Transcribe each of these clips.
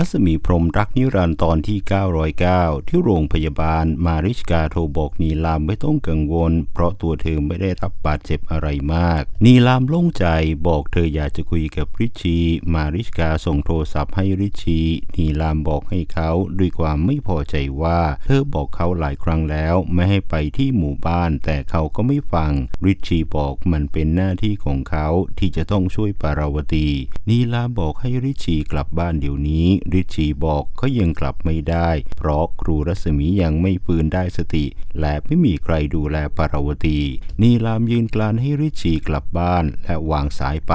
รัศมีพรมรักนิรันดร์ตอนที่ 909 ที่โรงพยาบาลมาริชกาโทรบอกนีลามไม่ต้องกังวล เพราะตัวเธอไม่ได้รับบาดเจ็บอะไรมาก นีลามโล่งใจบอกเธออยากจะคุยกับริชีมาริชกาส่งโทรศัพท์ให้ริชีนีลามบอกให้เขาด้วยความไม่พอใจว่า เธอบอกเขาหลายครั้งแล้วไม่ให้ไปที่หมู่บ้าน แต่เขาก็ไม่ฟังริชีบอกมันเป็นหน้าที่ของเขาที่จะต้องช่วยปาราวตีนีลามบอกให้ริชีกลับบ้านเดี๋ยวนี้ริชีบอกก็ยังกลับไม่ได้ เพราะครูรัศมียังไม่ฟื้นได้สติ และไม่มีใครดูแลปาราวตี นีลามยืนกลานให้ริชีกลับบ้านและวางสายไป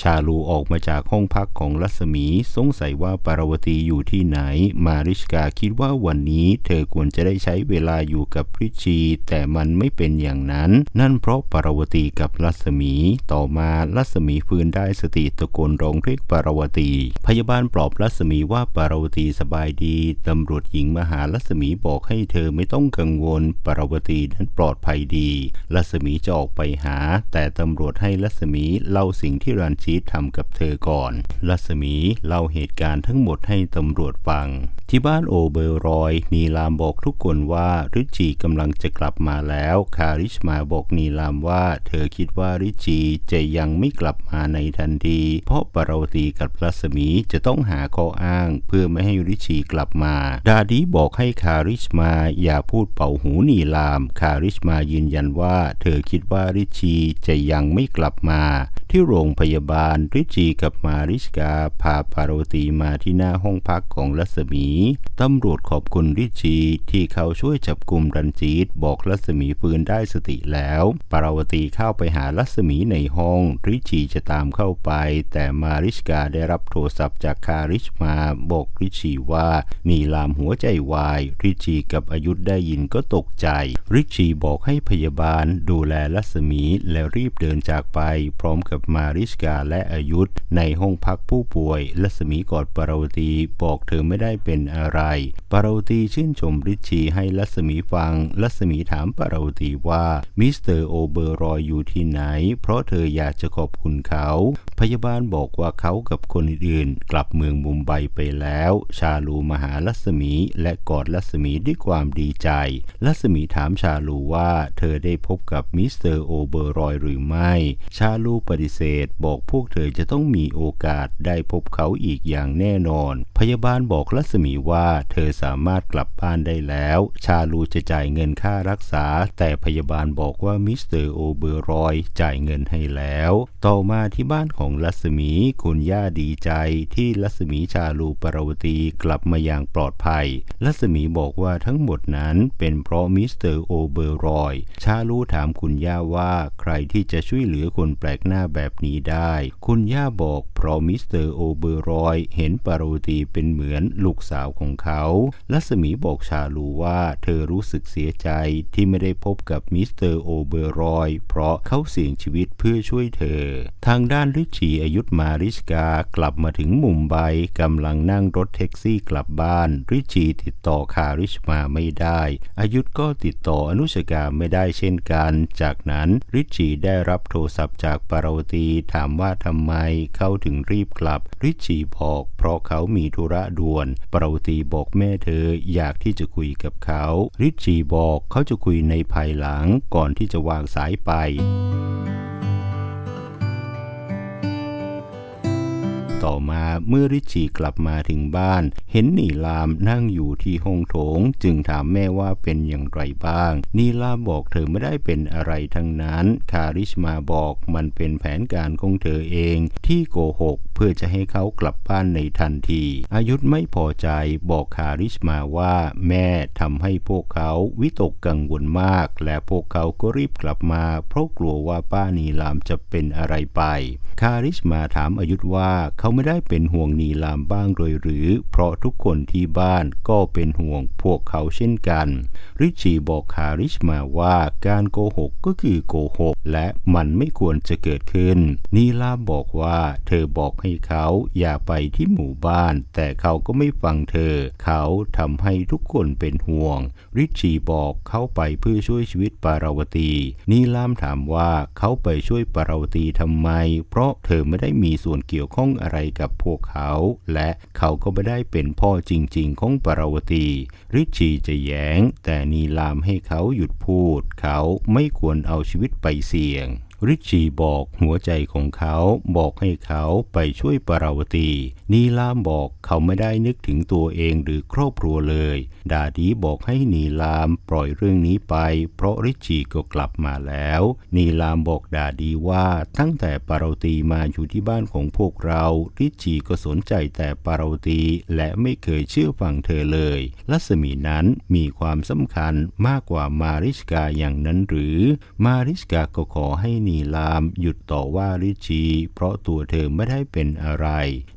ชาลูออกมาจากห้องพักของรัศมีสงสัยว่าปาราวตีอยู่ที่ไหน มาริชกาคิดว่าวันนี้ เธอควรจะได้ใช้เวลาอยู่กับริชีแต่มันไม่เป็นอย่างนั้น นั่นเพราะปาราวตีกับรัศมี ต่อมารัศมีฟื้นได้สติตะโกนร้องเรียกปาราวตี พยาบาลปลอบรัศมีว่าปารวตีสบายดีตำรวจหญิงมหาลัศมีบอกให้เธอไม่ต้องกังวลปารวตีนั้นปลอดภัยดีลัศมีจะออกไปหา แต่ตำรวจให้ลัศมีเล่าสิ่งที่รันชีตทำกับเธอก่อนลัศมีเล่าเหตุการณ์ทั้งหมดให้ตำรวจฟัง ที่บ้านโอเบอร์รอย นีลามบอกทุกคนว่าริจีกำลังจะกลับมาแล้ว คาริชมาบอกนีลามว่า เธอคิดว่าริจีจะยังไม่กลับมาในทันที เพราะปารวตีกับรัศมีจะต้องหาข้ออ้าง เพื่อไม่ให้ริชีกลับมา ดาดีบอกให้คาริชมาอย่าพูดเป่าหูนีลาม คาริชมายืนยันว่า เธอคิดว่าริชีจะยังไม่กลับมา ที่โรงพยาบาลริชีกับมาริชกาพาปารวตีมาที่หน้าห้องพักของรัศมีตำรวจขอบคุณริชีที่เขาช่วยจับกลุ่มรันจีตบอกรัศมีฟื้นได้สติแล้ว ปารวตีเข้าไปหารัศมีในห้อง ริชีจะตามเข้าไป แต่มาริชกาได้รับโทรศัพท์จากคาริชมาบอกริชีว่านีลามหัวใจวาย ริชีกับอายุธได้ยินก็ตกใจ ริชีบอกให้พยาบาลดูแลรัศมีและรีบเดินจากไป พร้อมกับมาริชกาและอายุธในห้องพักผู้ป่วยรัศมีกอดปารวตีบอกเธอไม่ได้เป็นอะไร ปารวตีชื่นชมริชีให้รัศมีฟังรัศมีถามปารวตีว่า มิสเตอร์โอเบอร์รอยอยู่ที่ไหน เพราะเธออยากจะขอบคุณเขา พยาบาลบอกว่าเขากับคนอื่นๆ กลับเมืองมุมไบไปแล้ว ชาลูมาหารัศมีและกอดรัศมีด้วยความดีใจรัศมีถามชาลูว่าเธอได้พบกับมิสเตอร์โอเบอร์รอยหรือไม่ ชาลูปฏิเสธบอกพวกเธอจะต้องมีโอกาสได้พบเขาอีกอย่างแน่นอน พยาบาลบอกรัศมีว่าเธอสามารถกลับบ้านได้แล้ว ชาลูจะจ่ายเงินค่ารักษา แต่พยาบาลบอกว่ามิสเตอร์โอเบอร์รอยจ่ายเงินให้แล้ว ต่อมาที่บ้านของรัศมีคุณย่าดีใจที่รัศมีชาลูปรวตีกลับมาอย่างปลอดภัยรัศมีบอกว่าทั้งหมดนั้นเป็นเพราะมิสเตอร์โอเบอร์รอย ชาลูถามคุณย่าว่าใครที่จะช่วยเหลือคนแปลกหน้าแบบนี้ได้ คุณย่าบอก เพราะมิสเตอร์โอเบอรอยเห็นปารตีเป็นเหมือนลูกสาวของเขารัศมีบอกชาลูว่าเธอรู้สึกเสียใจที่ไม่ได้พบกับมิสเตอร์โอเบอรอยเพราะเขาเสี่ยงชีวิตเพื่อช่วยเธอ ทางด้านริชีอายุธมาริชกากลับมาถึงมุมไบกำลังนั่งรถแท็กซี่กลับบ้านริชีติดต่อคาริชมาไม่ได้ อายุธก็ติดต่ออนุชกาไม่ได้เช่นกัน จากนั้นริชีได้รับโทรศัพท์จากปารวตีถามว่าทำไมเขาถึงรีบกลับ ริชีบอก เพราะเขามีธุระด่วนปารวตีบอกแม่เธออยากที่จะคุยกับเขา ริชีบอกเขาจะคุยในภายหลังก่อนที่จะวางสายไป ต่อมาเมื่อริชีกลับมาถึงบ้าน เห็นนีลามนั่งอยู่ที่ห้องโถง จึงถามแม่ว่าเป็นอย่างไรบ้าง นีลามบอกเธอไม่ได้เป็นอะไรทั้งนั้น คาริชมาบอกมันเป็นแผนการของเธอเองที่โกหก พื่อจะให้เขากลับบ้านในทันที อายุธไม่พอใจบอกคาริชมาว่าแม่ทำให้พวกเขาวิตกกังวลมาก และพวกเขาก็รีบกลับมา เพราะกลัวว่าป้านีลามจะเป็นอะไรไป คาริชมาถามอายุธว่าเขาไม่ได้เป็นห่วงนีลามบ้างเลยหรือ เพราะทุกคนที่บ้านก็เป็นห่วงพวกเขาเช่นกัน ริชีบอกคาริชมาว่าการโกหกก็คือโกหก และมันไม่ควรจะเกิดขึ้น นีลามบอกว่าเธอบอกให้ให้เขาอย่าไปที่หมู่บ้าน แต่เขาก็ไม่ฟังเธอ เขาทำให้ทุกคนเป็นห่วง ริชชีบอกเขาไปเพื่อช่วยชีวิตปาราวตีนีลามถามว่าเขาไปช่วยปาราวตีทำไม เพราะเธอไม่ได้มีส่วนเกี่ยวข้องอะไรกับพวกเขา และเขาก็ไม่ได้เป็นพ่อจริง ๆ ของปาราวตี ริชชีจะแย้ง แต่นีลามให้เขาหยุดพูด เขาไม่ควรเอาชีวิตไปเสี่ยง ริชีบอกหัวใจของเขาบอกให้เขาไปช่วยปราวตี นีลามบอกเขาไม่ได้นึกถึงตัวเองหรือครอบครัวเลย ดาดีบอกให้นีลามปล่อยเรื่องนี้ไป เพราะริชีก็กลับมาแล้ว นีลามบอกดาดีว่าตั้งแต่ปราวตีมาอยู่ที่บ้านของพวกเรา ริชีก็สนใจแต่ปราวตีและไม่เคยเชื่อฟังเธอเลยรัศมีนั้นมีความสำคัญมากกว่ามาริชกาอย่างนั้นหรือ มาริชกาก็ขอให้นีีลามหยุดต่อว่าริชีเพราะตัวเธอไม่ได้เป็นอะไร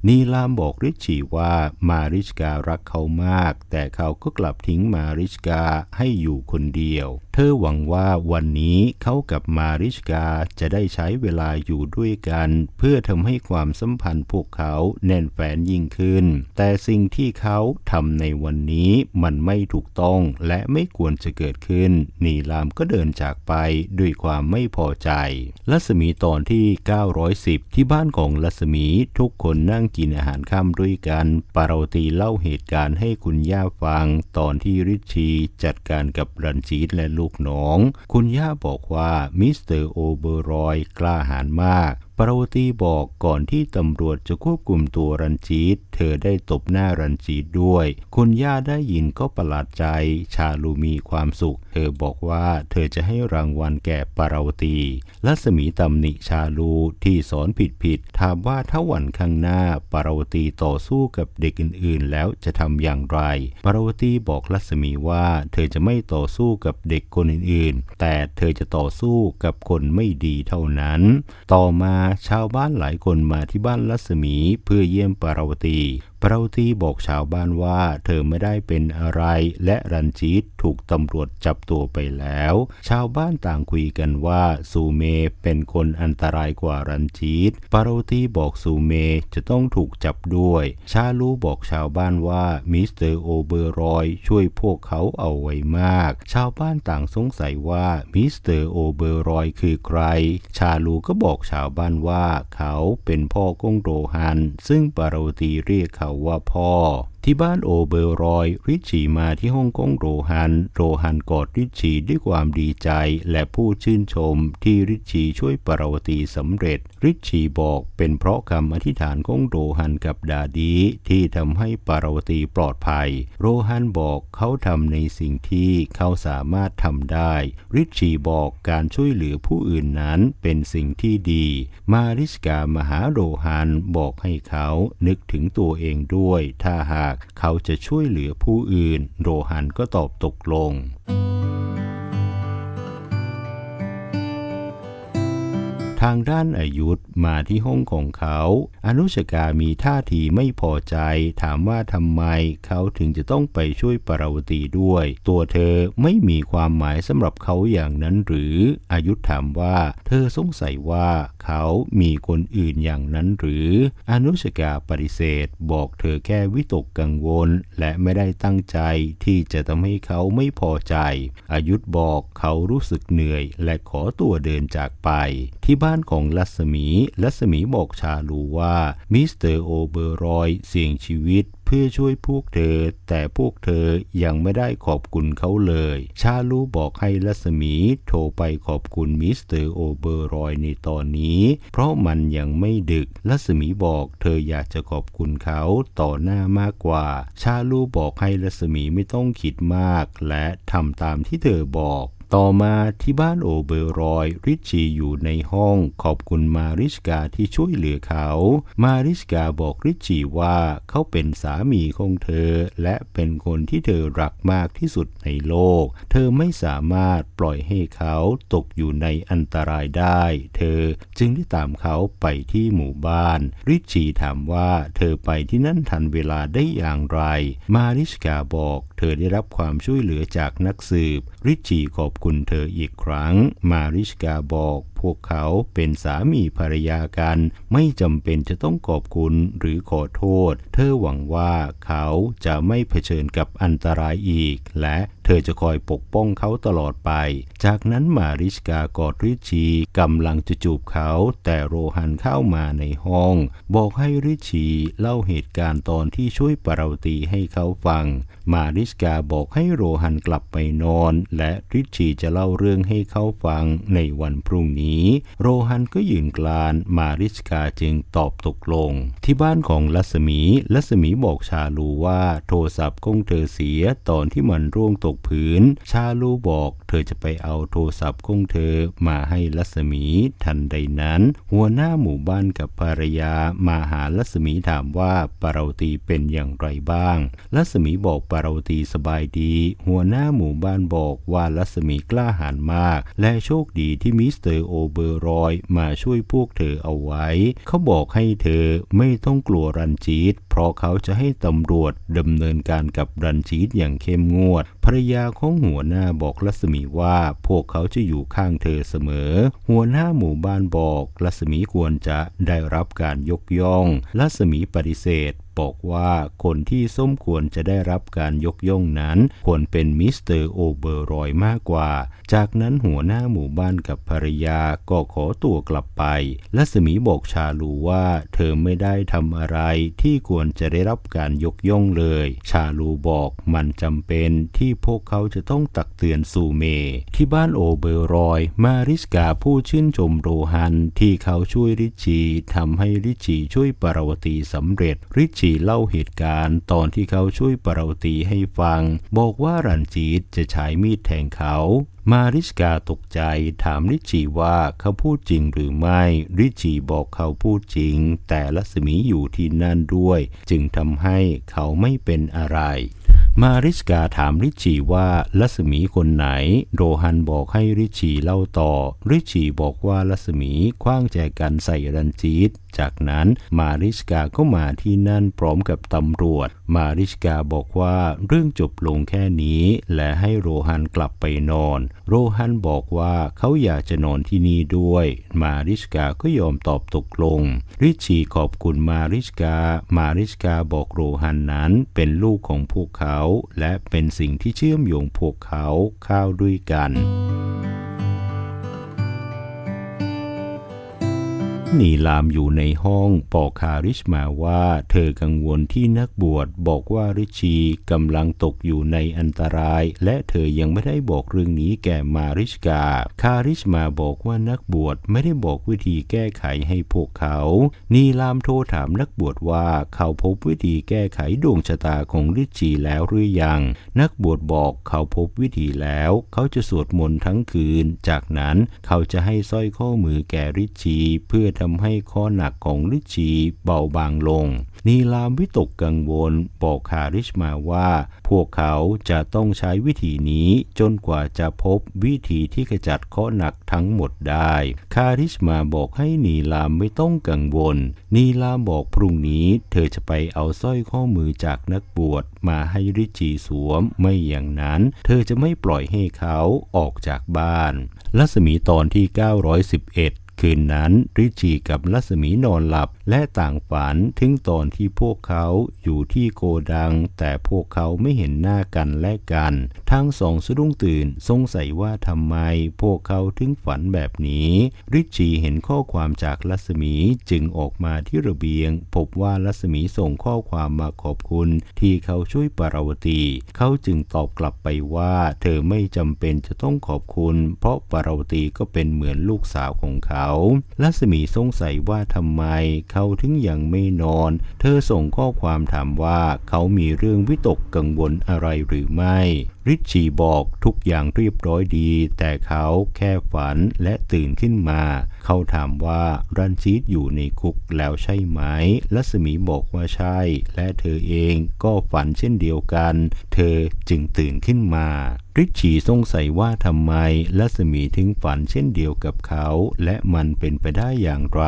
นีลามบอกริชชีว่ามาริชการักเขามาก แต่เขาก็กลับทิ้งมาริชกาให้อยู่คนเดียว เธอหวังว่าวันนี้เขากับมาริชกาจะได้ใช้เวลาอยู่ด้วยกัน เพื่อทำให้ความสัมพันธ์พวกเขาแน่นแฟนยิ่งขึ้น แต่สิ่งที่เขาทำในวันนี้มันไม่ถูกต้องและไม่ควรจะเกิดขึ้น นีลามก็เดินจากไปด้วยความไม่พอใจรัศมีตอนที่ 910 ที่บ้านของรัศมีทุกคนนั่งกินอาหารค่ำด้วยกันปาราวตีเล่าเหตุการณ์ให้คุณย่าฟัง ตอนที่ริชชีจัดการกับรันจีตและลูกน้อง คุณย่าบอกว่ามิสเตอร์โอเบอร์รอยกล้าหาญมากปาราวตีบอกก่อนที่ตำรวจจะควบคุมตัวรันจีตเธอได้ตบหน้ารันจีตด้วย คุณย่าได้ยินก็ประหลาดใจ ชาลูมีความสุข เธอบอกว่าเธอจะให้รางวัลแก่ปาราวตีรัศมีตำหนิชาลูที่สอนผิดผิดๆถามว่าถ้าวันข้างหน้าปาราวตีต่อสู้กับเด็กอื่นๆ แล้วจะทำอย่างไรปาราวตีบอกรัศมีว่าเธอจะไม่ต่อสู้กับเด็กคนอื่นๆ แต่เธอจะต่อสู้กับคนไม่ดีเท่านั้น ต่อมาชาวบ้านหลายคนมาที่บ้านลัศมีเพื่อเยี่ยมปาราวตี ปราวตีบอกชาวบ้านว่าเธอไม่ได้เป็นอะไร และรันจีตถูกตำรวจจับตัวไปแล้ว ชาวบ้านต่างคุยกันว่าซูเมเป็นคนอันตรายกว่ารันจีตปราวตีบอกซูเมจะต้องถูกจับด้วย ชาลูบอกชาวบ้านว่ามิสเตอร์โอเบอร์รอยช่วยพวกเขาเอาไว้มาก ชาวบ้านต่างสงสัยว่ามิสเตอร์โอเบอร์รอยคือใคร ชาลูก็บอกชาวบ้านว่าเขาเป็นพ่อกงโรฮัน ซึ่งปาราตีเรียกเขาว่าพ่อ ที่บ้านโอเบอร์รอย ริชชีมาที่ฮ่องกงโรฮัน โรฮันกอดริชชีด้วยความดีใจและพูดชื่นชมที่ริชชีช่วยปาราวตีสำเร็จ ริชชีบอกเป็นเพราะคำอธิษฐานของโรฮันกับดาดีที่ทำให้ปาราวตีปลอดภัย โรฮันบอกเขาทำในสิ่งที่เขาสามารถทำได้ ริชชีบอกการช่วยเหลือผู้อื่นนั้นเป็นสิ่งที่ดี มาริสกามหาโรฮันบอกให้เขานึกถึงตัวเองด้วยถ้าหากเขาจะช่วยเหลือผู้อื่น โรฮันก็ตอบตกลง ทางด้านอายุธมาที่ห้องของเขา อนุชกามีท่าทีไม่พอใจ ถามว่าทำไมเขาถึงจะต้องไปช่วยปราวตีด้วย ตัวเธอไม่มีความหมายสำหรับเขาอย่างนั้นหรือ อายุธถามว่า เธอสงสัยว่าเขามีคนอื่นอย่างนั้นหรือ อนุชกาปฏิเสธ บอกเธอแค่วิตกกังวล และไม่ได้ตั้งใจที่จะทำให้เขาไม่พอใจ อายุธบอกเขารู้สึกเหนื่อย และขอตัวเดินจากไปที่บ้านานของรัศมีรัศมีบอกชาลูว่า มิสเตอร์โอเบอร์รอยเสี่ยงชีวิตเพื่อช่วยพวกเธอ แต่พวกเธอยังไม่ได้ขอบคุณเขาเลย ชาลูบอกให้รัศมีโทรไปขอบคุณมิสเตอร์โอเบอร์รอยในตอนนี้ เพราะมันยังไม่ดึกรัศมีบอกเธออยากจะขอบคุณเขาต่อหน้ามากกว่า ชาลูบอกให้รัศมีไม่ต้องคิดมาก และทำตามที่เธอบอก ต่อมาที่บ้านโอเบอร์รอยริชชีอยู่ในห้องขอบคุณมาริชกาที่ช่วยเหลือเขา มาริชกาบอกริชชีว่าเขาเป็นสามีของเธอ และเป็นคนที่เธอรักมากที่สุดในโลก เธอไม่สามารถปล่อยให้เขาตกอยู่ในอันตรายได้ เธอจึงได้ตามเขาไปที่หมู่บ้าน ริชชีถามว่าเธอไปที่นั่นทันเวลาได้อย่างไร มาริชกาบอก เธอได้รับความช่วยเหลือจากนักสืบ ริชชีขอบคุณเธออีกครั้ง มาริชกาบอก พวกเขาเป็นสามีภรรยากัน ไม่จำเป็นจะต้องขอบคุณหรือขอโทษ เธอหวังว่าเขาจะไม่เผชิญกับอันตรายอีก และเธอจะคอยปกป้องเขาตลอดไป จากนั้นมาริชกากอดริชีกำลังจะจูบเขา แต่โรฮันเข้ามาในห้อง บอกให้ริชีเล่าเหตุการณ์ตอนที่ช่วยปาราวตีให้เขาฟัง มาริชกาบอกให้โรฮันกลับไปนอน และริชีจะเล่าเรื่องให้เขาฟังในวันพรุ่งนี้ โรฮันก็ยืนกลาน มาริชกาจึงตอบตกลง ที่บ้านของลัสมี ลัสมีบอกชาลูว่าโทรศัพท์ของเธอเสียตอนที่มันร่วงตกพื้นชาลูบอก เธอจะไปเอาโทรศัพท์ของเธอมาให้ลัสมีทันใดนั้น หัวหน้าหมู่บ้านกับภรรยามาหาลัสมีถามว่าปาราวตีเป็นอย่างไรบ้าง ลัสมีบอกปาราวตีสบายดี หัวหน้าหมู่บ้านบอกว่าลัสมีกล้าหาญมาก และโชคดีที่มิสเตอร์โอเบอร์รอยมาช่วยพวกเธอเอาไว้ เขาบอกให้เธอไม่ต้องกลัวรันจีตเพราะเขาจะให้ตำรวจดำเนินการกับรันชีตอย่างเข้มงวด ภรรยาของหัวหน้าบอกลัศมีว่าพวกเขาจะอยู่ข้างเธอเสมอ หัวหน้าหมู่บ้านบอกลัศมีควรจะได้รับการยกย่องลัศมีปฏิเสธ บอกว่าคนที่สมควรจะได้รับการยกย่องนั้น ควรเป็นมิสเตอร์โอเบอร์รอยมากกว่า จากนั้นหัวหน้าหมู่บ้านกับภรรยาก็ขอตัวกลับไปรัศมีบอกชาลูว่าเธอไม่ได้ทำอะไรที่ควรจะได้รับการยกย่องเลย ชาลูบอกมันจำเป็นที่พวกเขาจะต้องตักเตือนซูเม ที่บ้านโอเบอร์รอย มาริสกาผู้ชื่นชมโรฮันที่เขาช่วยริชีทำให้ริชีช่วยปารวตีสำเร็จริชีเล่าเหตุการณ์ตอนที่เขาช่วยปาราตีให้ฟัง บอกว่ารันจีตจะใช้มีดแทงเขา มาริสกาตกใจถามริชีว่าเขาพูดจริงหรือไม่ ริชีบอกเขาพูดจริง แต่ลัศมีอยู่ที่นั่นด้วย จึงทำให้เขาไม่เป็นอะไรมาริสกาถามริชีว่าลัศมีคนไหน โรฮันบอกให้ริชีเล่าต่อ ริชีบอกว่าลัศมีคว้างแจกันใส่รันจีต จากนั้นมาริสกาก็มาที่นั่นพร้อมกับตำรวจ มาริสกาบอกว่าเรื่องจบลงแค่นี้ และให้โรฮันกลับไปนอน โรฮันบอกว่าเขาอยากจะนอนที่นี่ด้วย มาริสกาก็ยอมตอบตกลง ริชีขอบคุณมาริสกา มาริสกาบอกโรฮันนั้นเป็นลูกของพวกเขา และเป็นสิ่งที่เชื่อมโยงพวกเขาเข้าด้วยกัน นีลามอยู่ในห้องบอกคาริชมาว่าเธอกังวลที่นักบวชบอกว่าริชีกำลังตกอยู่ในอันตราย และเธอยังไม่ได้บอกเรื่องนี้แก่มาริชกา คาริชมาบอกว่านักบวชไม่ได้บอกวิธีแก้ไขให้พวกเขา นีลามโทรถามนักบวชว่าเขาพบวิธีแก้ไขดวงชะตาของริชีแล้วหรือยัง นักบวชบอกเขาพบวิธีแล้ว เขาจะสวดมนต์ทั้งคืน จากนั้นเขาจะให้สร้อยข้อมือแก่ริชีเพื่อททำให้ข้อหนักของริชีเบาบางลง นีลามวิตกกังวลบอกคาริชมาว่า พวกเขาจะต้องใช้วิธีนี้จนกว่าจะพบวิธีที่ขจัดข้อหนักทั้งหมดได้ คาริชมาบอกให้นีลามไม่ต้องกังวล นีลามบอกพรุ่งนี้เธอจะไปเอาสร้อยข้อมือจากนักบวชมาให้ริชีสวม ไม่อย่างนั้น เธอจะไม่ปล่อยให้เขาออกจากบ้านรัศมีตอนที่ 911 คืนนั้นริชีกับลัศมีนอนหลับและต่างฝันถึงตอนที่พวกเขาอยู่ที่โกดัง แต่พวกเขาไม่เห็นหน้ากันและกัน ทั้งสองสะดุ้งตื่นสงสัยว่าทำไมพวกเขาถึงฝันแบบนี้ ริชีเห็นข้อความจากลัศมีจึงออกมาที่ระเบียง พบว่าลัศมีส่งข้อความมาขอบคุณ ที่เขาช่วยปาราวตี เขาจึงตอบกลับไปว่า เธอไม่จำเป็นจะต้องขอบคุณ เพราะปาราวตีก็เป็นเหมือนลูกสาวของเขาลัศมีสงสัยว่าทำไมเขาถึงยังไม่นอน เธอส่งข้อความถามว่าเขามีเรื่องวิตกกังวลอะไรหรือไม่ ริชชีบอกทุกอย่างเรียบร้อยดี แต่เขาแค่ฝันและตื่นขึ้นมา เขาถามว่ารันจีตอยู่ในคุกแล้วใช่ไหม ลัศมีบอกว่าใช่ และเธอเองก็ฝันเช่นเดียวกัน เธอจึงตื่นขึ้นมาริชชีสงสัยว่าทำไมลัศมีถึงฝันเช่นเดียวกับเขา และมันเป็นไปได้อย่างไร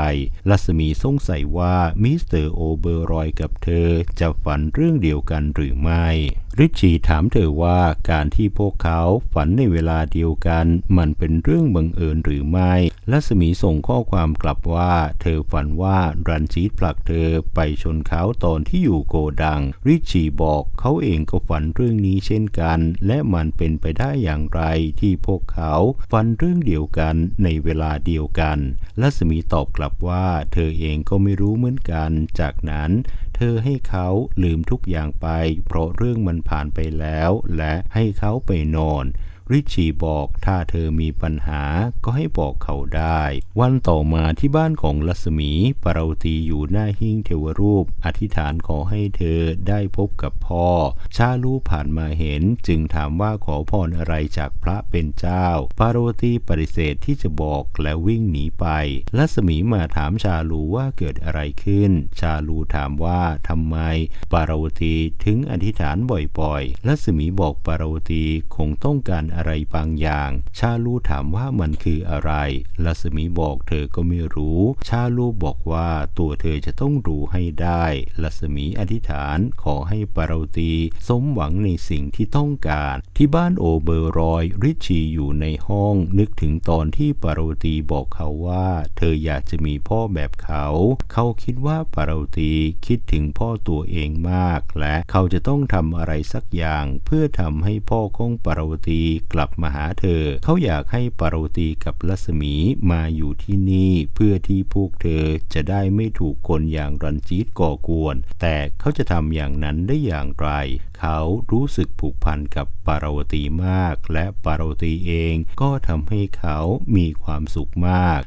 ลัศมีสงสัยว่ามิสเตอร์โอเบอร์รอยกับเธอจะฝันเรื่องเดียวกันหรือไม่ริชชีถามเธอว่าการที่พวกเขาฝันในเวลาเดียวกัน มันเป็นเรื่องบังเอิญหรือไม่รัศมีส่งข้อความกลับว่า เธอฝันว่ารันจีตผลักเธอไปชนเขาตอนที่อยู่โกดัง ริชชีบอกเขาเองก็ฝันเรื่องนี้เช่นกัน และมันเป็นไปได้อย่างไรที่พวกเขาฝันเรื่องเดียวกันในเวลาเดียวกันรัศมีตอบกลับว่า เธอเองก็ไม่รู้เหมือนกัน จากนั้น เธอให้เขาลืมทุกอย่างไป เพราะเรื่องมันผ่านไปแล้ว และให้เขาไปนอน ริชีบอกถ้าเธอมีปัญหาก็ให้บอกเขาได้ วันต่อมาที่บ้านของลัศมีปาราวตีอยู่หน้าหิ้งเทวรูป อธิษฐานขอให้เธอได้พบกับพ่อ ชาลูผ่านมาเห็นจึงถามว่าขอพรอะไรจากพระเป็นเจ้า ปาราวตีปฏิเสธที่จะบอกและวิ่งหนีไปลัศมีมาถามชาลูว่าเกิดอะไรขึ้น ชาลูถามว่าทำไม ปาราวตีถึงอธิษฐานบ่อยๆลัศมีบอกปาราวตีคงต้องการอะไรบางอย่าง ชาลูถามว่ามันคืออะไร ลัศมีบอกเธอก็ไม่รู้ ชาลูบอกว่าตัวเธอจะต้องรู้ให้ได้ ลัศมีอธิษฐานขอให้ปาราวตี สมหวังในสิ่งที่ต้องการ ที่บ้านโอเบอร์รอย ริชีอยู่ในห้อง นึกถึงตอนที่ปาราวตีบอกเขาว่า เธออยากจะมีพ่อแบบเขา เขาคิดว่าปาราวตีคิดถึงพ่อตัวเองมาก และเขาจะต้องทำอะไรสักอย่างเพื่อทำให้พ่อของปาราวตีกลับมาหาเธอ เขาอยากให้ปารวตีกับลัศมีมาอยู่ที่นี่ เพื่อที่พวกเธอจะได้ไม่ถูกคนอย่างรันจีตก่อกวน แต่เขาจะทำอย่างนั้นได้อย่างไร เขารู้สึกผูกพันกับปารวตีมาก และปารวตีเองก็ทำให้เขามีความสุขมาก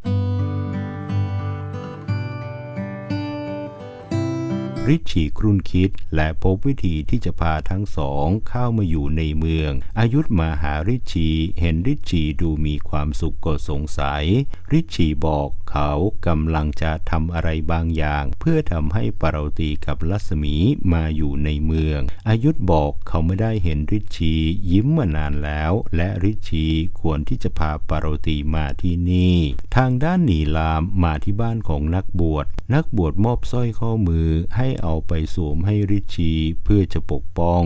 ริชีครุ่นคิด และพบวิธีที่จะพาทั้งสองเข้ามาอยู่ในเมือง อายุธมาหาริชีเห็นริชีดูมีความสุขก็สงสัย ริชีบอกเขากำลังจะทำอะไรบางอย่าง เพื่อทำให้ปาราวตีกับลัศมีมาอยู่ในเมือง อายุธบอกเขาไม่ได้เห็นริชียิ้มมานานแล้ว และริชีควรที่จะพาปาราวตีมาที่นี่ ทางด้านหนีลามมาที่บ้านของนักบวช นักบวชมอบสร้อยข้อมือให้เอาไปสวมให้ริชีเพื่อจะปกป้อง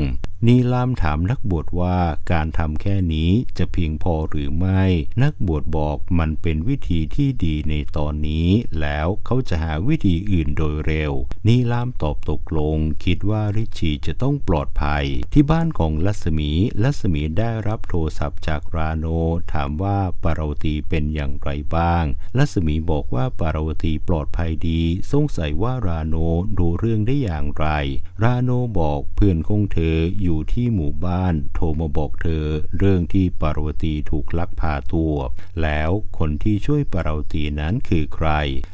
นีลามถามนักบวชว่าการทำแค่นี้จะเพียงพอหรือไม่ นักบวชบอกมันเป็นวิธีที่ดีในตอนนี้ แล้วเขาจะหาวิธีอื่นโดยเร็ว นีลามตอบตกลง คิดว่าริชีจะต้องปลอดภัย ที่บ้านของลัศมี ลัศมีได้รับโทรศัพท์จากราโน ถามว่าปาราวตีเป็นอย่างไรบ้าง ลัศมีบอกว่าปาราวตีปลอดภัยดี สงสัยว่าราโนดูเรื่องได้อย่างไร ราโนบอกเพื่อนของเธออยูู่่ที่หมู่บ้านโทรมาบอกเธอเรื่องที่ปารวตีถูกลักพาตัว แล้วคนที่ช่วยปารวตีนั้นคือใคร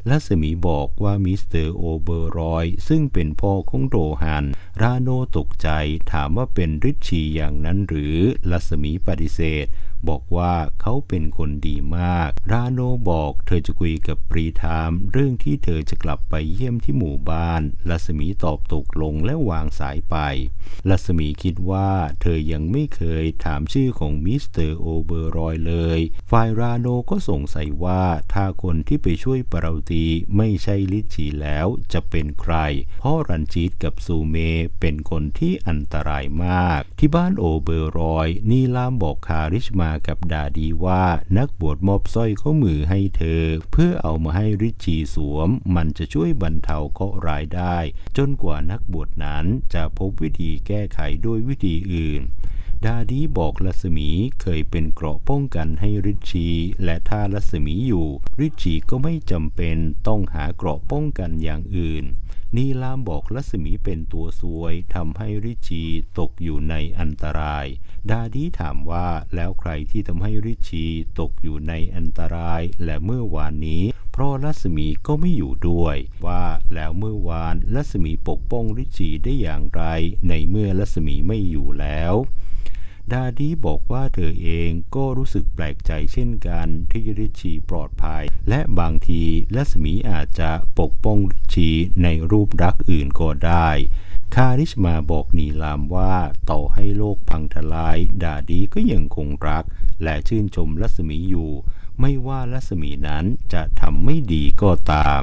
ลัสมีบอกว่ามิสเตอร์โอเบอร์รอย ซึ่งเป็นพ่อของโรฮัน ราโนตกใจถามว่าเป็นริชชีอย่างนั้นหรือลัสมีปฏิเสธบอกว่าเขาเป็นคนดีมาก ราโนบอกเธอจะคุยกับปรีทาม เรื่องที่เธอจะกลับไปเยี่ยมที่หมู่บ้าน ลัศมีตอบตกลงและวางสายไป ลัศมีคิดว่าเธอยังไม่เคยถามชื่อของมิสเตอร์โอเบอร์รอยเลย ฝ่ายราโนก็สงสัยว่าถ้าคนที่ไปช่วยปาราตีไม่ใช่ลิชชีแล้วจะเป็นใคร เพราะรันจีตกับซูเมเป็นคนที่อันตรายมาก ที่บ้านโอเบอร์รอยนีลามบอกคาริชมากับดาดีว่านักบวชมอบสร้อยข้อมือให้เธอ เพื่อเอามาให้ริชีสวม มันจะช่วยบรรเทาเคราะห์ร้ายได้ จนกว่านักบวชนั้นจะพบวิธีแก้ไขด้วยวิธีอื่น ดาดีบอกลัศมีเคยเป็นเกราะป้องกันให้ริชีและถ้าลัศมีอยู่ ริชีก็ไม่จำเป็นต้องหาเกราะป้องกันอย่างอื่น นีลามบอกลัศมีเป็นตัวซวยทำให้ริชีตกอยู่ในอันตราย ดาดีถามว่าแล้วใครที่ทำให้ริชีตกอยู่ในอันตรายและเมื่อวานนี้เพราะลัศมีก็ไม่อยู่ด้วย ว่าแล้วเมื่อวานลัศมีปกป้องริชชีได้อย่างไร ในเมื่อลัศมีไม่อยู่แล้ว ดาดีบอกว่าเธอเองก็รู้สึกแปลกใจเช่นกันที่ริชีปลอดภัย และบางทีลัศมีอาจจะปกป้องริชีในรูปรักอื่นก็ได้ คาริชมาบอกนีลามว่าต่อให้โลกพังทลาย ดาดีก็ยังคงรัก และชื่นชมลัศมีอยู่ ไม่ว่าลัศมีนั้นจะทำไม่ดีก็ตาม